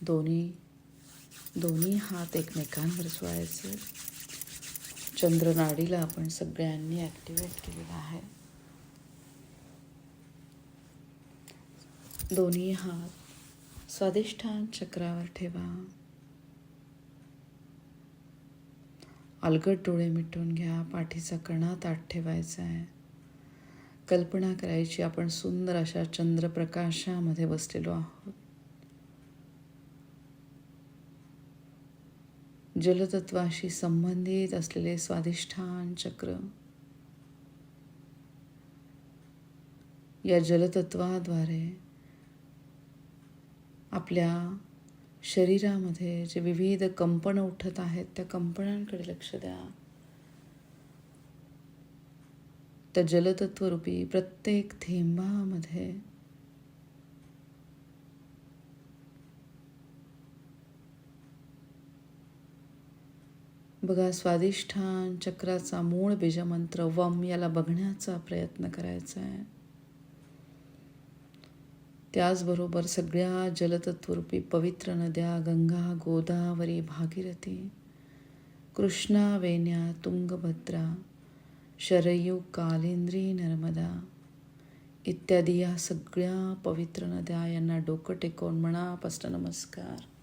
दोन्ही दोन्ही हात एकमेकांवर सोडायचे चंद्रनाडीला आपण सगळ्यांनी ॲक्टिवेट केलेला आहे. दोन्ही हात स्वादिष्ठान चक्रावर ठेवा. अलगट डोळे मिटून घ्या पाठीचा कणा ताट ठेवायचा आहे कल्पना करायची आपण सुंदर अशा चंद्रप्रकाशामध्ये बसलेलो आहोत. जलतत्वाशी संबंधित असलेले स्वादिष्ठान चक्र. या जलतत्वाद्वारे आपल्या शरीरामध्ये जे विविध कंपन उठत आहेत त्या कंपनांकडे लक्ष द्या. त्या जलतत्वरूपी प्रत्येक थेंबामध्ये बघा स्वादिष्ठान चक्राचा मूळ बीजमंत्र वम याला बघण्याचा प्रयत्न करायचा आहे. त्याचबरोबर सगळ्या जलतत्वरूपी पवित्र नद्या गंगा गोदावरी भागीरथी कृष्णा वेण्या तुंगभद्रा शरयू कालिंद्री नर्मदा इत्यादी या सगळ्या पवित्र नद्या यांना डोकं टेकवून मनापासून नमस्कार.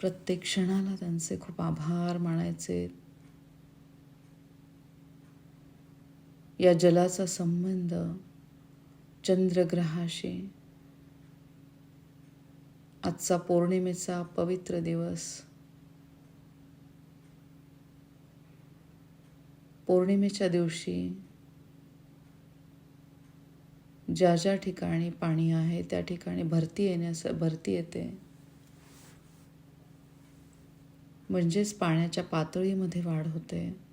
प्रत्येक क्षणाला त्यांचे खूप आभार मानायचे. या जलाचा संबंध चंद्रग्रहाशी. आजचा पौर्णिमेचा पवित्र दिवस. पौर्णिमेच्या दिवशी ज्या ज्या ठिकाणी पाणी आहे त्या ठिकाणी भरती येण्यास भरती येते. म्हणजेच पाण्याच्या पातळीमध्ये वाढ होते.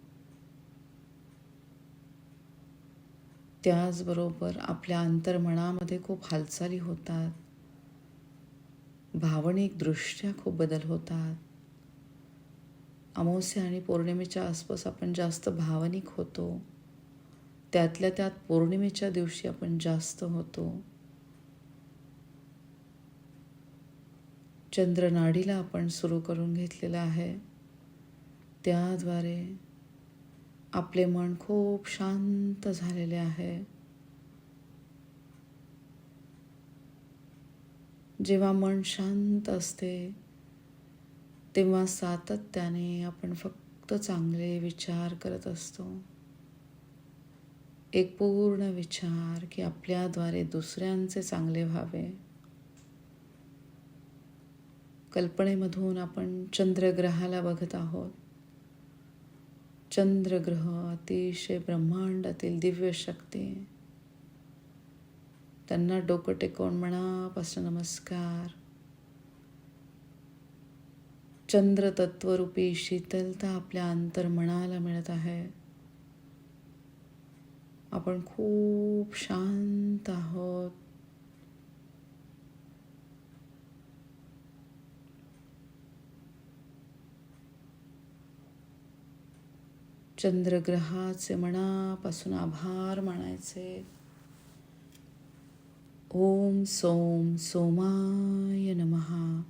त्याचबरोबर आपल्या अंतर्मनामध्ये खूप हालचाली होतात. भावनिकदृष्ट्या खूप बदल होतात. अमावस्या आणि पौर्णिमेच्या आसपास आपण जास्त भावनिक होतो. त्यातल्या त्यात पौर्णिमेच्या दिवशी आपण जास्त होतो. चंद्रनाडीला आपण सुरू करून घेतलेलं आहे. त्याद्वारे आपले मन खूप शांत झालेले आहे. जेव्हा मन शांत असते तेव्हा सातत्याने आपण फक्त चांगले विचार करत असतो. एक पूर्ण विचार की आपल्याद्वारे दुसऱ्यांचे चांगले व्हावे. कल्पनेमधून आपण चंद्रग्रहाला बघत आहोत. चंद्रग्रह अतिशय ब्रह्मांडातील दिव्य शक्ती. त्यांना डोकं टेकवून मनापासून नमस्कार. चंद्र तत्वरूपी शीतलता आपल्या अंतर्मनाला मिळत आहे. आपण खूप शांत आहोत. चंद्रग्रहाचे मनापासून आभार मानायचे. ओम सोम सोमाय नमहा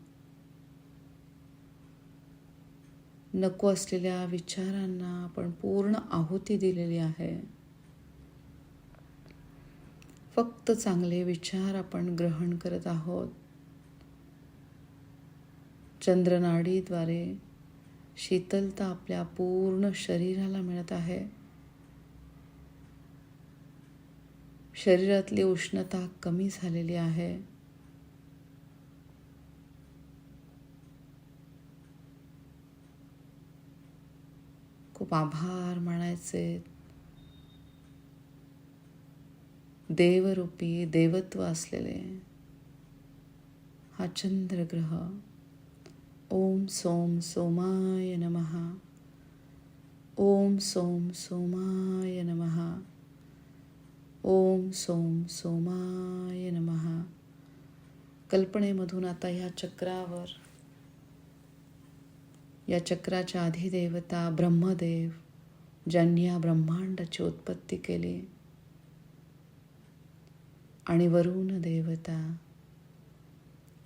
नको असलेल्या विचारांना आपण पूर्ण आहुती दिलेली आहे. फक्त चांगले विचार आपण ग्रहण करत आहोत. चंद्रनाडीद्वारे शीतलता आपल्या पूर्ण शरीराला मिळत आहे. शरीरातली उष्णता कमी झालेली आहे. खूप आभार मानायचे. देवरूपी देवत्व असलेले हा चंद्रग्रह ओम सोम सोमाय नमहा ओम सोम सोमाय नमः। ओम सोम सोमाय नमः। कल्पनेमधून आता ह्या चक्रावर या चक्राच्या अधिदेवता ब्रह्मदेव ज्यांनी या ब्रह्मांडाची उत्पत्ती केली आणि वरुण देवता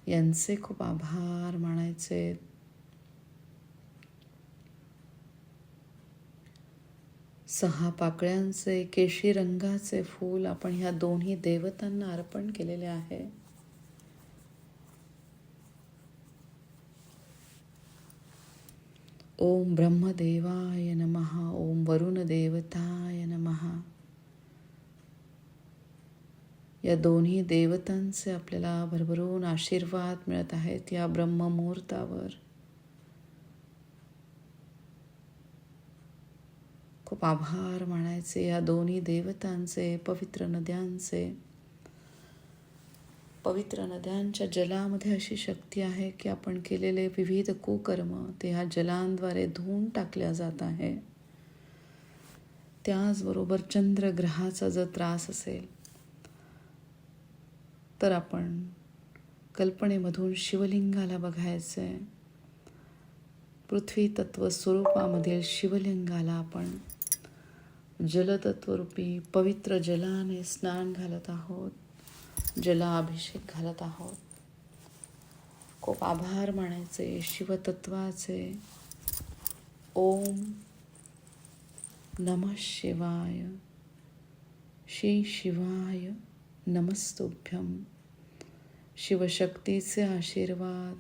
यांचे खूप आभार मानायचे. सहा पाकळ्यांचे केशी रंगाचे फूल आपण ह्या दोन्ही देवतांना अर्पण केलेले आहे. ओम ब्रह्मदेवाय नमः ओम वरुणदेवताय नमः. या दोन्ही देवतांचे आपल्याला भरभरून आशीर्वाद मिळत आहेत या ब्रह्ममुहूर्तावर. खूप आभार मानायचे या दोन्ही देवतांचे पवित्र नद्यांचे. पवित्र नद्यांच्या जलामध्ये अशी शक्ती आहे की आपण केलेले विविध कुकर्म ते ह्या जलांद्वारे धुवून टाकल्या जात आहे. त्याचबरोबर चंद्रग्रहाचा जर त्रास असेल तर आपण कल्पनेमधून शिवलिंगाला बघायचं आहे पृथ्वी तत्व स्वरूपामधील शिवलिंगाला आपण जलतत्वरूपी पवित्र जलाने स्नान घालत आहोत जलाभिषेक घालत आहोत. खूप आभार मानायचे शिवतत्वाचे. ओम नम शिवाय श्री शिवाय. नमस्तुभ्यम. शिवशक्तीचे आशीर्वाद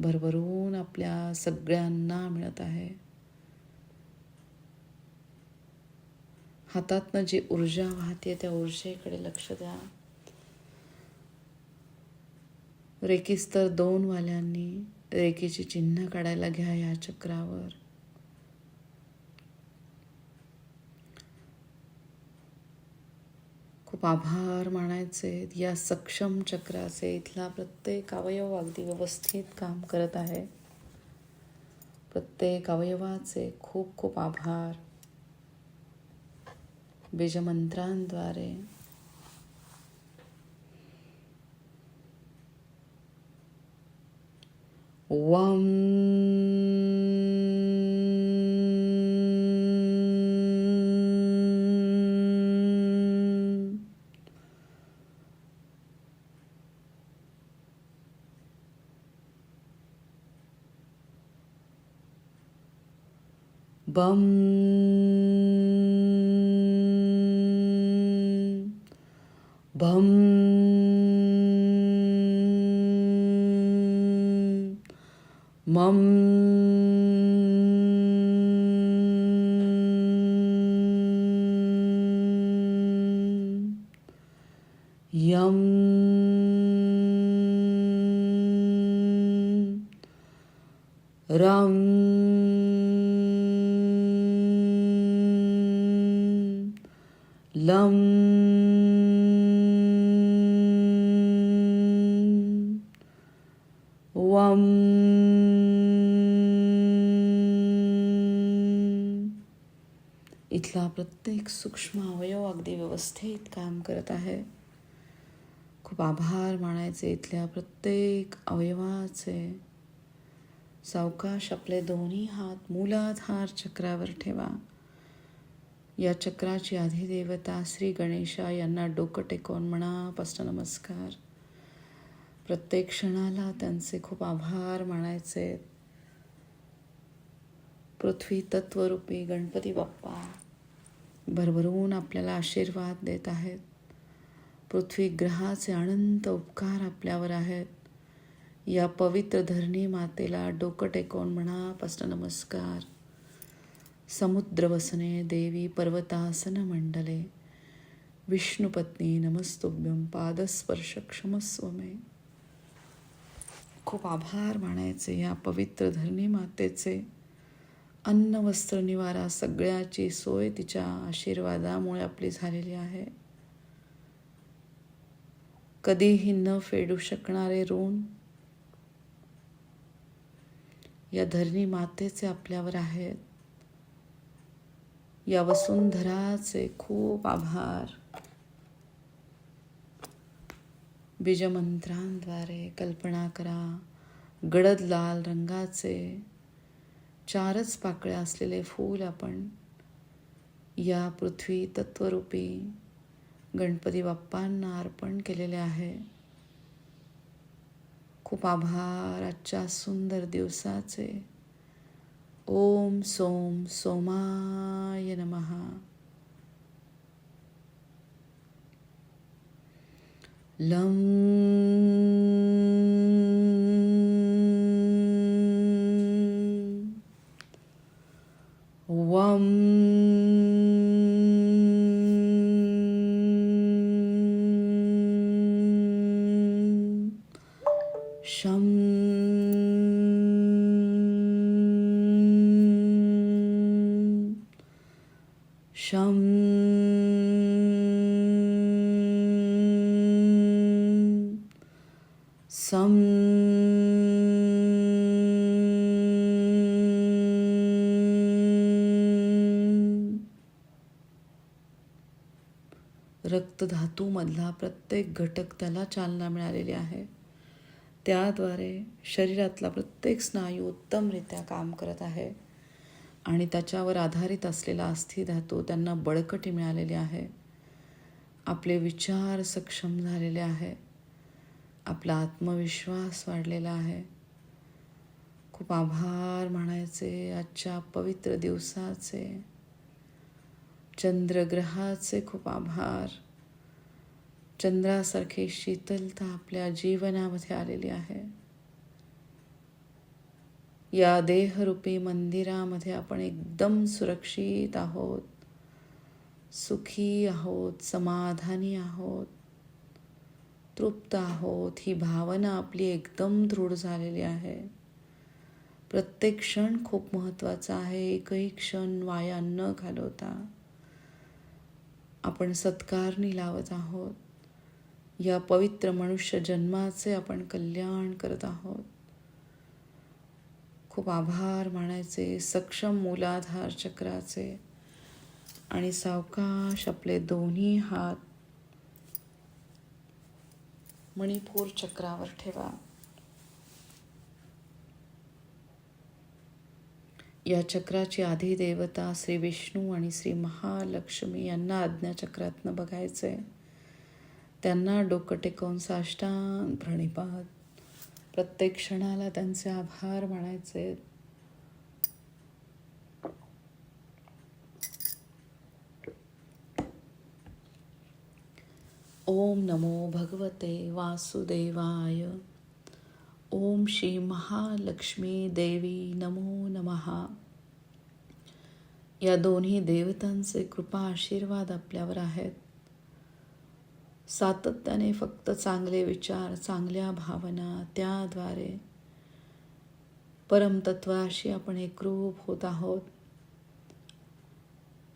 भरभरून आपल्या सगळ्यांना मिळत आहे. हातातनं जी ऊर्जा वाहते त्या ऊर्जेकडे लक्ष द्या. रेकीस्तर दोन वाल्यांनी रेकीची चिन्ह काढायला घ्या या चक्रावर. खूप आभार मानायचे. या सक्षम चक्राचे इथला प्रत्येक अवयव अगदी व्यवस्थित काम करत आहे. प्रत्येक अवयवाचे खूप खूप आभार. बीजमंत्रांद्वारे. वम பம் பம் மம் अनेक सूक्ष्म अवयव अगदी व्यवस्थित काम करत आहे. खूप आभार मानायचे इथल्या प्रत्येक अवयवाचे. सावकाश आपले दोन्ही हात मूलाधार चक्रावर ठेवा. या चक्राची अधिदेवता श्री गणेशा यांना डोकं टेकवून मनापासून नमस्कार. प्रत्येक क्षणाला त्यांचे खूप आभार मानायचे. पृथ्वी तत्वरूपी गणपती बाप्पा. भरभरून आपल्याला आशीर्वाद देत आहेत. पृथ्वी ग्रहाचे अनंत उपकार आपल्यावर आहेत. या पवित्र धरणी मातेला डोकं टेकवून मनापासून नमस्कार. समुद्रवसने देवी पर्वतासन मंडले. विष्णुपत्नी नमस्तुभ्यम पादस्पर्श क्षमस्व मे खूप आभार मानायचे या पवित्र धरणी मातेचे. अन्न वस्त्र निवारा सगळ्याची सोय तिच्या आशीर्वादामुळे आपली झालेली आहे. कधीही न फेडू शकणारे ऋण या धरणी मातेचे आपल्यावर आहेत. या वसुंधराचे खूप आभार. बीजमंत्रांद्वारे कल्पना करा. गडद लाल रंगाचे चारच पाकळ्या असलेले फूल आपण या पृथ्वी तत्वरूपी गणपती बाप्पांना अर्पण केलेले आहे. खूप आभार आजच्या सुंदर दिवसाचे. ओम सोम सोमाय नमहा लं um मधला प्रत्येक घटक त्याला चालना मिळालेली आहे. त्याद्वारे शरीरातला प्रत्येक स्नायू उत्तमरित्या काम करत आहे आणि त्याच्यावर आधारित असलेला अस्थिधातू त्यांना बळकटी मिळालेली आहे. आपले विचार सक्षम झालेले आहे. आपला आत्मविश्वास वाढलेला आहे. खूप आभार म्हणायचे आजच्या पवित्र दिवसाचे. चंद्रग्रहाचे खूप आभार. चंद्रासारखी शीतलता आपल्या जीवनामध्ये आलेली आहे. या देहरूपी मंदिरामध्ये आपण एकदम सुरक्षित आहोत. सुखी आहोत समाधानी आहोत. तृप्त आहोत. ही भावना आपली एकदम दृढ झालेली आहे. प्रत्येक क्षण खूप महत्त्वाचा आहे. एकही क्षण वाया न घालवता आपण सत्कारणी लावत आहोत. या पवित्र मनुष्य जन्माचे आपण कल्याण करत आहोत. खूप आभार मानायचे सक्षम मूलाधार चक्राचे आणि सावकाश आपले दोन्ही हात मणिपूर चक्रावर ठेवा. या चक्राची आधी देवता श्री विष्णू आणि श्री महालक्ष्मी यांना आज्ञाचक्रातनं बघायचंय त्यांना डोकं टेकवून साष्टांग प्रणिपात. प्रत्येक क्षणाला त्यांचे आभार मानायचे. ओम नमो भगवते वासुदेवाय. ओम श्री महालक्ष्मी देवी नमो नमहा या दोन्ही देवतांचे कृपा आशीर्वाद आपल्यावर आहेत. सातत्याने फक्त चांगले विचार चांगल्या भावना त्याद्वारे परमतत्वाशी आपण एकरूप होत आहोत.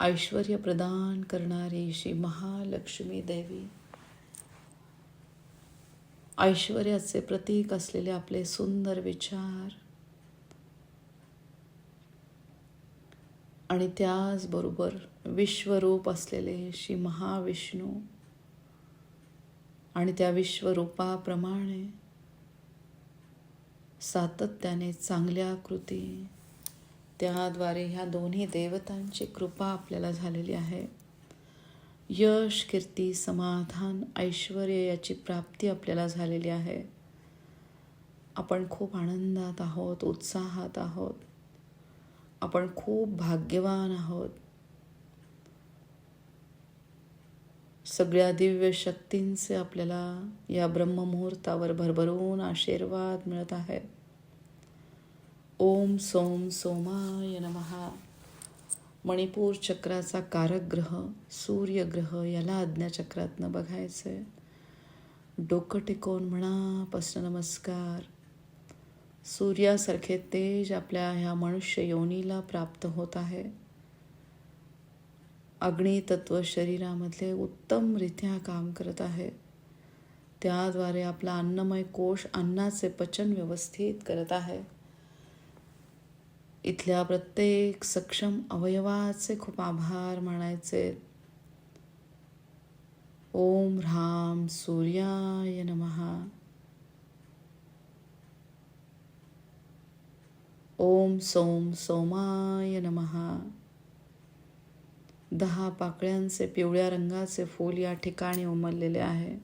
ऐश्वर प्रदान करणारी श्री महालक्ष्मी देवी ऐश्वर्याचे प्रतीक असलेले आपले सुंदर विचार आणि त्याचबरोबर विश्वरूप असलेले श्री महाविष्णू आणि त्या विश्वरूपाप्रमाणे सातत्याने चांगल्या कृती. त्याद्वारे ह्या दोन्ही देवतांची कृपा आपल्याला झालेली आहे. यश कीर्ती समाधान ऐश्वर याची प्राप्ती आपल्याला झालेली आहे. आपण खूप आनंदात आहोत उत्साहात आहोत. आपण खूप भाग्यवान आहोत. सगळ्या दिव्य शक्तींचे आपल्याला या ब्रह्ममुहूर्तावर भरभरून आशीर्वाद मिळत आहेत. ओम सोम सोमाय नमहा मणिपूर चक्राचा कारक ग्रह सूर्यग्रह याला आज्ञाचक्रातनं बघायचं आहे डोकं टिकवून म्हणापासून नमस्कार. सूर्यासारखे तेज आपल्या ह्या मनुष्य योनीला प्राप्त होत आहे. अग्नितत्व शरीरामधले उत्तमरित्या काम करत आहे. त्याद्वारे आपला अन्नमय कोश अन्नाचे पचन व्यवस्थित करत आहे. इथल्या प्रत्येक सक्षम अवयवाचे खूप आभार मानायचे. ओम ह्राम सूर्याय नमहा ओम सोम सोमाय नमहा दहा पाकळ्यांचे पिवळ्या रंगाचे फूल या ठिकाणी उमललेले आहे.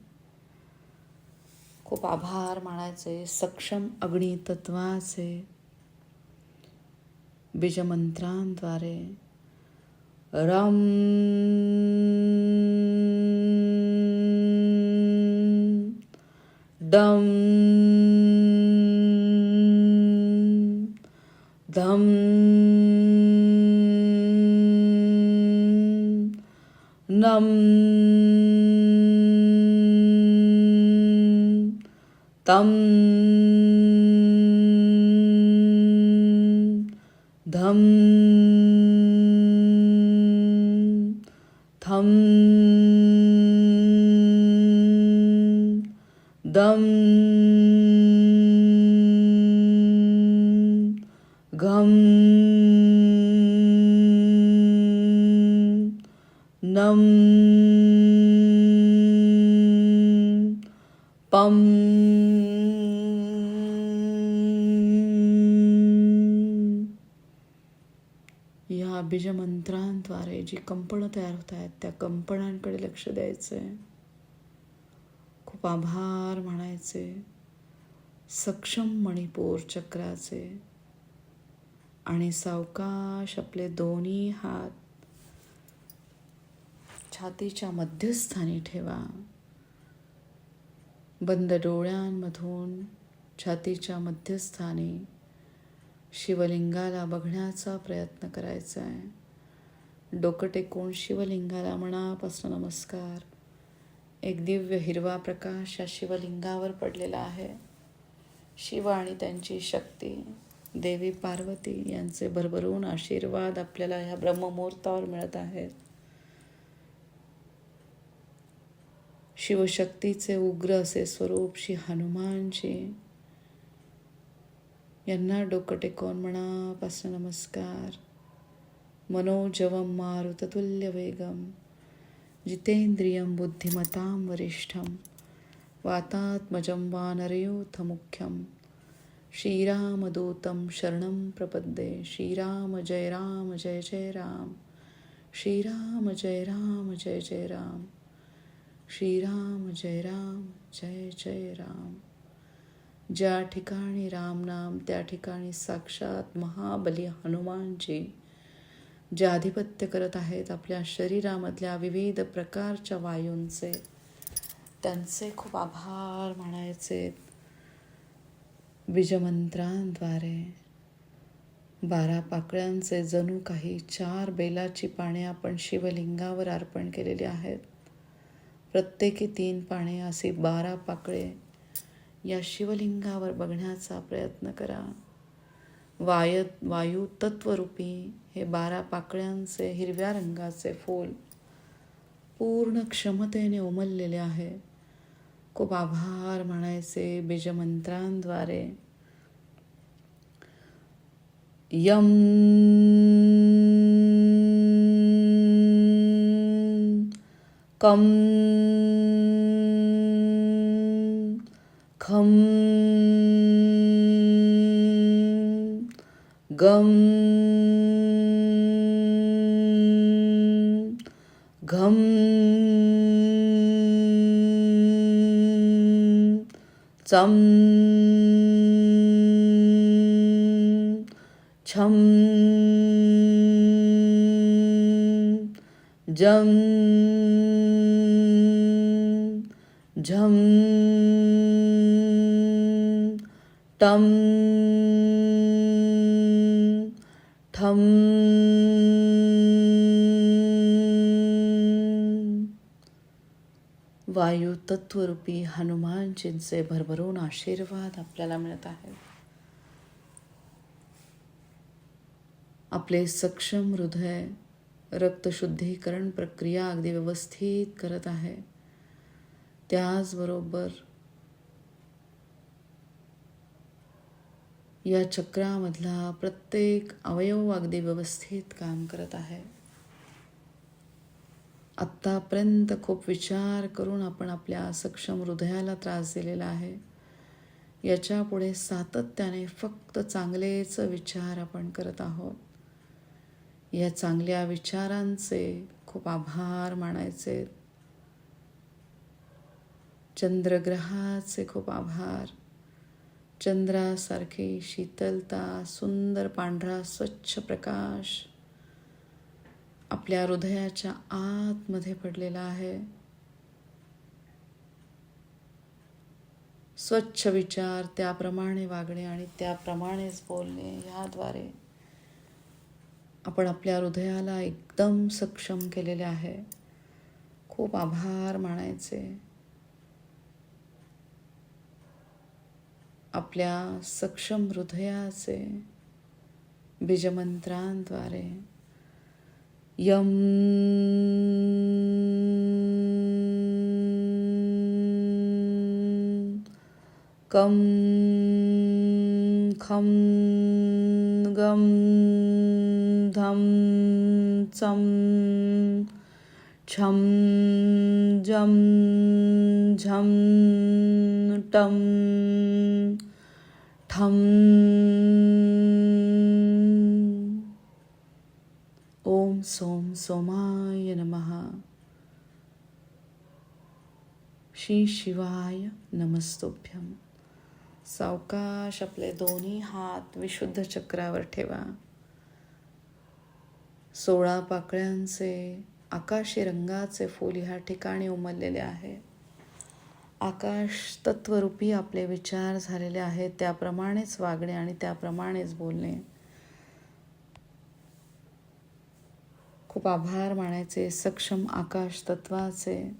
खूप आभार मानायचे. सक्षम अग्नी तत्वाचे बीजमंत्रांद्वारे. रम डम धम नम तं धम थम पम। या बीजमंत्रांद्वारे जी कंपनं तयार होत आहेत त्या कंपनांकडे लक्ष द्यायचं आहे खूप आभार म्हणायचे सक्षम मणिपूर चक्राचे. आणि सावकाश आपले दोन्ही हात छातीच्या मध्यस्थानी ठेवा. बंद डोळ्यांमधून छातीच्या मध्यस्थानी शिवलिंगाला बघण्याचा प्रयत्न करायचा आहे. डोकं टेकून शिवलिंगाला मनापासून नमस्कार. एक दिव्य हिरवा प्रकाश या शिवलिंगावर पडलेला आहे. शिव आणि त्यांची शक्ती देवी पार्वती यांचे भरभरून आशीर्वाद आपल्याला ह्या ब्रह्ममुहूर्तावर मिळत आहेत. शिवशक्तीचे उग्र असे स्वरूप श्री हनुमानजी. यांना डोकं टेकवून मनापासून नमस्कार. मनोजवम मारुततुल्य वेगम. जितेंद्रियं बुद्धिमतां वरिष्ठं. वातात्मजं वानरयूथमुख्यं श्रीरामदूतं शरणं प्रपद्ये. श्रीराम जय राम जय जय राम. श्रीराम जय राम जय जय राम. श्रीराम जय राम जय जय राम. ज्या ठिकाणी रामनाम त्या ठिकाणी साक्षात महाबली हनुमानजी जे आधिपत्य करत आहेत आपल्या शरीरामधल्या विविध प्रकारच्या वायूंचे त्यांचे खूप आभार मानायचे. बीजमंत्रांद्वारे बारा पाकळ्यांचे जणू काही चार बेलाची पाने आपण शिवलिंगावर अर्पण केलेली आहेत. प्रत्येकी तीन पाने असे बारा पाकळे या शिवलिंगावर बघण्याचा प्रयत्न करा. वाय वायू तत्वरूपी हे बारा पाकळ्यांचे हिरव्या रंगाचे फूल पूर्ण क्षमतेने उमललेले आहे. खूप आभार म्हणायचे बीजमंत्रांद्वारे. यम कम खम गम घम चम छम जम झम टम ठम वायू तत्वरूपी हनुमानजींचे भरभरून आशीर्वाद आपल्याला मिळत आहेत. आपले सक्षम हृदय रक्तशुद्धीकरण प्रक्रिया अगदी व्यवस्थित करत आहे. त्याचबरोबर या चक्रामधला प्रत्येक अवयव अगदी व्यवस्थित काम करत आहे. आत्तापर्यंत खूप विचार करून आपण आपल्या सक्षम हृदयाला त्रास दिलेला आहे. याच्यापुढे सातत्याने फक्त चांगलेच विचार आपण करत आहोत. या चांगल्या विचारांचे खूप आभार मानायचे. चंद्रग्रहाचे खूप आभार. चंद्रासारखी शीतलता सुंदर पांढरा स्वच्छ प्रकाश आपल्या हृदयाच्या आतमध्ये पडलेला आहे. स्वच्छ विचार त्याप्रमाणे वागणे आणि त्याप्रमाणेच बोलणे ह्याद्वारे आपण आपल्या हृदयाला एकदम सक्षम केलेले आहे. खूप आभार मानायचे. आपल्या सक्षम हृदयाचे बीजमंत्रांद्वारे. यम. कम. खम. गम. ओम सोम सोमाय नमः। श्री शिवाय नमस्तोभ्यम सावकाश आपले दोन्ही हात विशुद्ध चक्रावर ठेवा. सोळा पाकळ्यांचे आकाशी रंगाचे फूल ह्या ठिकाणी उमललेले आहे. आकाश तत्वरूपी आपले विचार झालेले आहेत त्याप्रमाणेच वागणे आणि त्याप्रमाणेच बोलणे. खूप आभार मानायचे सक्षम आकाश तत्वाचे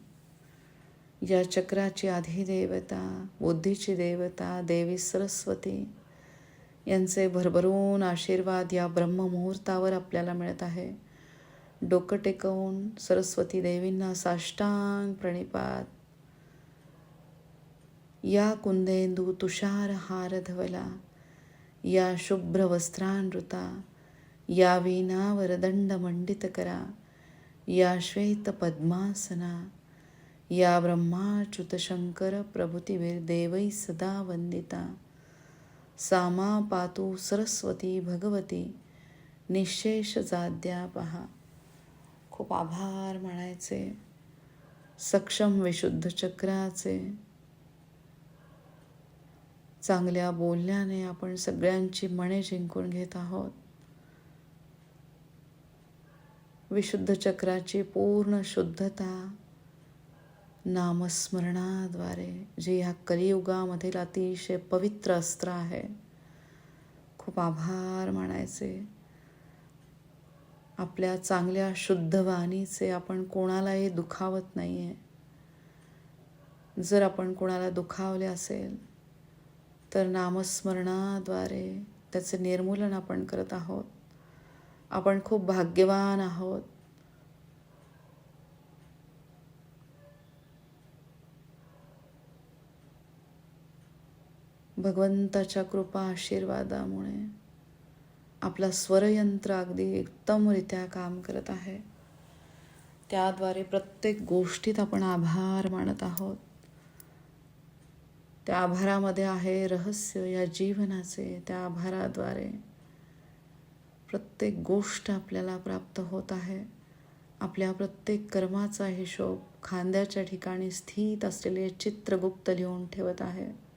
या चक्राची आधी देवता बुद्धीची देवता देवी सरस्वती. यांचे भरभरून आशीर्वाद या ब्रह्ममुहूर्तावर आपल्याला मिळत आहे. डोकं टेकवून सरस्वती देवींना साष्टांग प्रणिपात. या कुंदेंदू तुषार हार धवला या शुभ्र वस्त्रानृता या वीणावर दंड मंडित करा या श्वेत पद्मासना या ब्रह्माच्युत शंकर प्रभुतीवीर देवै सदा वंदिता सामा पातू सरस्वती भगवती निशेष जाद्या पहा खूप आभार म्हणायचे सक्षम विशुद्ध चक्राचे. चांगल्या बोलण्याने आपण सगळ्यांची मने जिंकून घेत आहोत. विशुद्ध चक्राची पूर्ण शुद्धता नामस्मरणाद्वारे जे ह्या कलियुगामधील अतिशय पवित्र अस्त्र आहे खूप आभार मानायचे. आपल्या चांगल्या शुद्ध वाणीचे आपण कोणालाही दुखावत नाही आहे जर आपण कोणाला दुखावले असेल तर नामस्मरणाद्वारे त्याचे निर्मूलन आपण करत आहोत. आपण खूप भाग्यवान आहोत. भगवंताच्या कृपा आशीर्वादामुळे आपला स्वरयंत्र अगदी उत्तमरित्या काम करत आहे. त्याद्वारे प्रत्येक गोष्टीत आपण आभार मानत आहोत. त्या आभारामध्ये आहे रहस्य या जीवनाचे त्या आभाराद्वारे प्रत्येक गोष्ट आपल्याला प्राप्त होत आहे. आपल्या प्रत्येक कर्माचा हिशोब खांद्याच्या ठिकाणी स्थित असलेले चित्रगुप्त लिहून ठेवत आहे.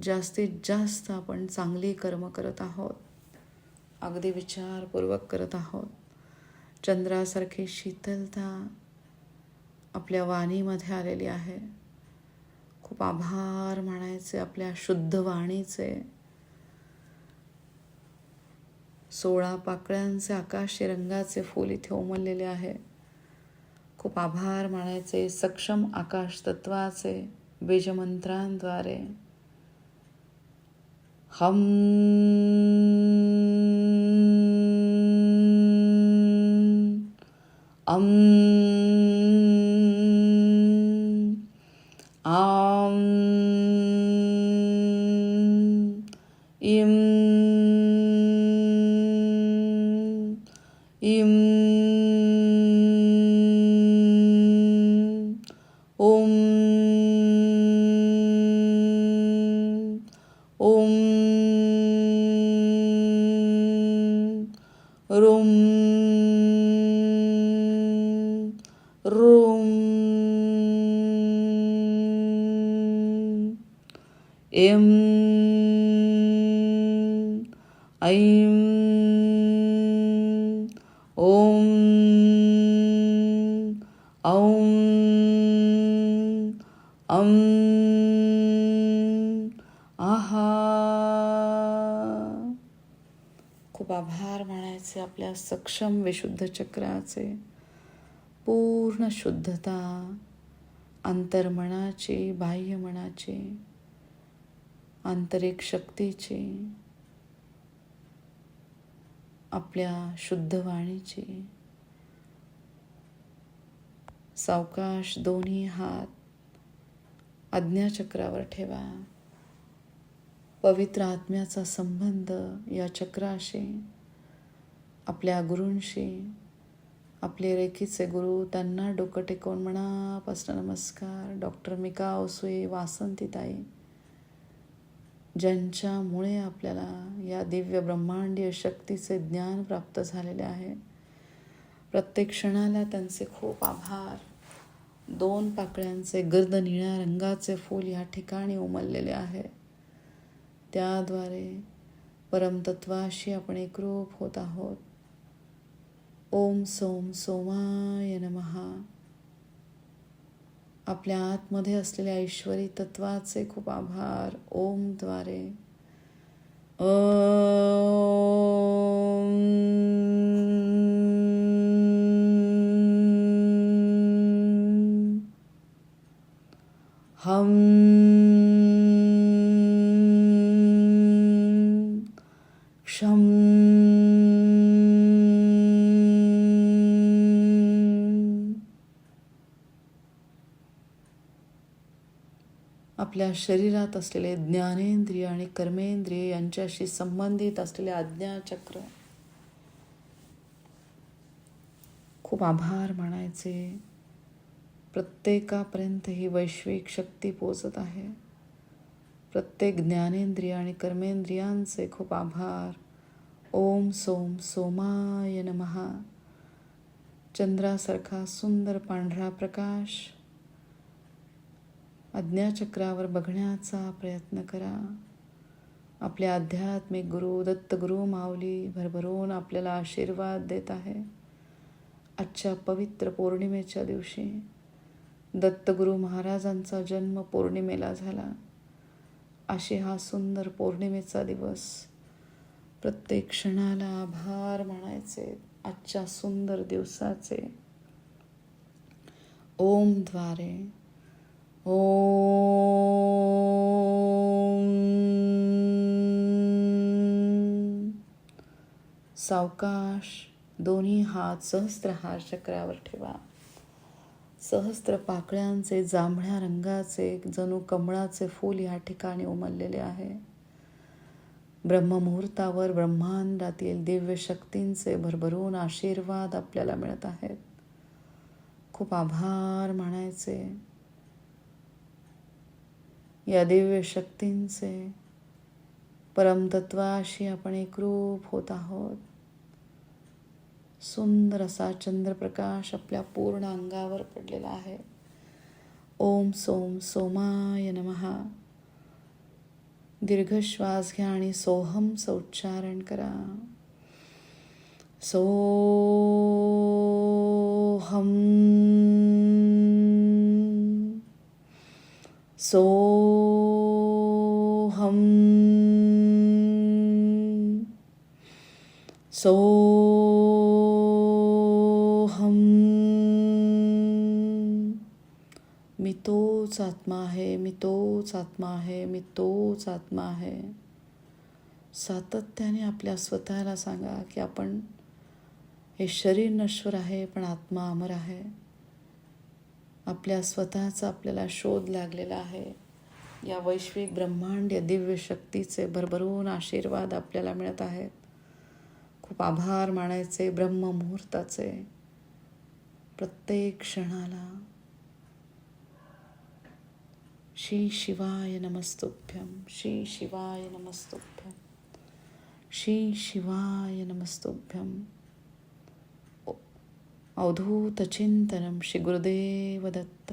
जास्तीत जास्त आपण चांगली कर्म करत आहोत. अगदी विचारपूर्वक करत आहोत. चंद्रासारखी शीतलता आपल्या वाणीमध्ये आलेली आहे. खूप आभार म्हणायचे आपल्या शुद्ध वाणीचे. सोळा पाकळ्यांचे आकाशी रंगाचे फूल इथे उमललेले आहे. खूप आभार मानायचे सक्षम आकाश तत्वाचे बीजमंत्रांद्वारे. हम अम खूप आभार मानायचे आपल्या सक्षम विशुद्ध चक्राचे. पूर्ण शुद्धता अंतर्मनाची बाह्यमनाची आंतरिक शक्तीची आपल्या शुद्ध वाणीची. सावकाश दोन्ही हात आज्ञाचक्रावर ठेवा. पवित्र आत्म्याचा संबंध या चक्राशी आपल्या गुरूंशी आपले रेखीचे गुरु त्यांना डोकं टेकवून मनापासून नमस्कार डॉक्टर मिका ओसुई वासंतीताई ज्यांच्यामुळे आपल्याला या दिव्य ब्रह्मांडीय शक्तीचे ज्ञान प्राप्त झालेले आहे. प्रत्येक क्षणाला त्यांचे खूप आभार. दोन पाकळ्यांचे गर्द निळ्या रंगाचे फूल या ठिकाणी उमललेले आहे. त्याद्वारे परमतत्वाशी आपण एकरूप होत आहोत. ओम सोम सोमाय नमहा आपल्या आतमध्ये असलेल्या ऐश्वरी तत्वाचे खूप आभार. ओमद्वारे ओम हम क्षम आपल्या शरीरात असलेले ज्ञानेंद्रिय आणि कर्मेंद्रिय यांच्याशी संबंधित असलेले आज्ञाचक्र. खूप आभार मानायचे. प्रत्येकापर्यंत ही वैश्विक शक्ती पोचत आहे. प्रत्येक ज्ञानेंद्रिय आणि कर्मेंद्रियांचे खूप आभार. ओम सोम सोमाय नमहा चंद्रासारखा सुंदर पांढरा प्रकाश. आज्ञाचक्रावर बघण्याचा प्रयत्न करा. आपले आध्यात्मिक गुरु दत्तगुरु माऊली भरभरून आपल्याला आशीर्वाद देत आहे. आजच्या पवित्र पौर्णिमेच्या दिवशी दत्तगुरु महाराजांचा जन्म पौर्णिमेला झाला. अशी हा सुंदर पौर्णिमेचा दिवस. प्रत्येक क्षणाला आभार मानायचे आजच्या सुंदर दिवसाचे. ओमद्वारे ओम. सावकाश दोन्ही हात सहस्त्रहार चक्रावर ठेवा. सहस्त्र पाकळ्यांचे जांभळ्या रंगाचे जणू कमळाचे फूल या ठिकाणी उमललेले आहे. ब्रह्ममुहूर्तावर ब्रह्मांडातील दिव्य शक्तींचे भरभरून आशीर्वाद आपल्याला मिळत आहेत. खूप आभार मानायचे. या दिव्य शक्तींचे परमतत्वाशी आपण एकरूप होत आहोत. सुंदर असा चंद्रप्रकाश आपल्या पूर्ण अंगावर पडलेला आहे. ओम सोम सोमाय नमहा दीर्घ श्वास घ्या आणि सोहमचं उच्चारण करा. सोहम. सोहम. सोहम मी तोच आत्मा आहे मी तोच आत्मा आहे मी तोच आत्मा आहे. सातत्याने आपल्या स्वतःला सांगा की आपण हे शरीर नश्वर आहे पण आत्मा अमर आहे. आपल्या स्वतःचा आपल्याला शोध लागलेला आहे. या वैश्विक ब्रह्मांड या दिव्य शक्तीचे भरभरून आशीर्वाद आपल्याला मिळत आहेत. खूप आभार मानायचे ब्रह्ममुहूर्ताचे प्रत्येक क्षणाला श्री शिवाय नमस्तुभ्यं श्री शिवाय नमस्तुभ्यं श्री शिवाय नमस्तुभ्यं। अवधूतचिन्तनं श्री गुरुदेवदत्त।